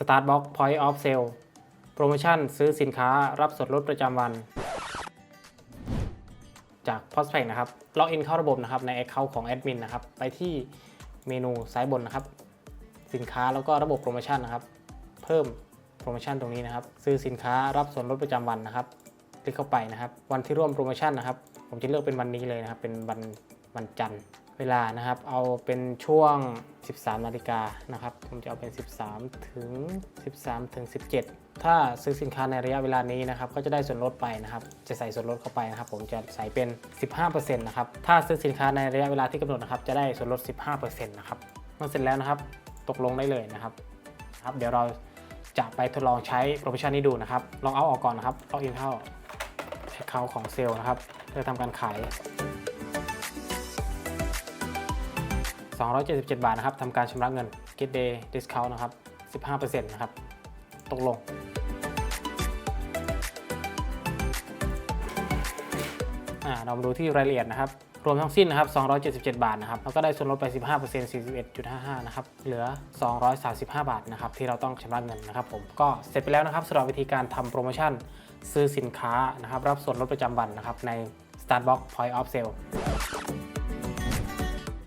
Startbox Point of Sale โปรโมชั่นซื้อสินค้ารับส่วนลดประจำวัน จาก p o s p a c นะครับล็อกอินเข้าระบบนะครับใน Account ของแอดมินนะครับ ไปที่เมนูซ้ายบนนะครับ สินค้าแล้วก็ระบบโปรโมชั่นนะครับ เพิ่มโปรโมชั่นตรงนี้นะครับ ซื้อสินค้ารับส่วนลดประจำวันนะครับ คลิกเข้าไปนะครับ วันที่ร่วมโปรโมชั่นนะครับ ผมจะเลือกเป็นวันนี้เลยนะครับ เป็นวันวันจันทร์ เวลานะครับ เอาเป็นช่วง 13 นาฬิกานะครับ ผมจะเอาเป็น 13 ถึง 13 ถึง 17 ถ้าซื้อสินค้าในระยะเวลานี้นะครับ ก็จะได้ส่วนลดไปนะครับ จะใส่ส่วนลดเข้าไปนะครับ ผมจะใส่เป็น 15%นะครับ ถ้าซื้อสินค้าในระยะเวลาที่กำหนดนะครับ จะได้ส่วนลด 15%นะครับ เมื่อเสร็จแล้วนะครับ ตกลงได้เลยนะครับครับ เดี๋ยวเราจะไปทดลองใช้โปรโมชั่นนี้ดูนะครับ ลองเอาออกก่อนนะครับล็อกอินเข้า Account ของเซลล์นะครับเพื่อทำการขาย 277 บาทนะครับทำการชำระเงิน Get Day Discount นะครับ 15%นะครับ ตกลงอ่าเรามาดูที่รายละเอียดนะครับ รวมทั้งสิ้นนะครับ 277 บาทนะครับ แล้วก็ได้ส่วนลดไป 15% 41.55 นะครับ เหลือ 235 บาทนะครับ ที่เราต้องชำระเงินนะครับผม ก็เสร็จไปแล้วนะครับสำหรับวิธีการทำโปรโมชั่นซื้อสินค้านะครับ รับส่วนลดประจำวันนะครับใน Startbox Point of Sale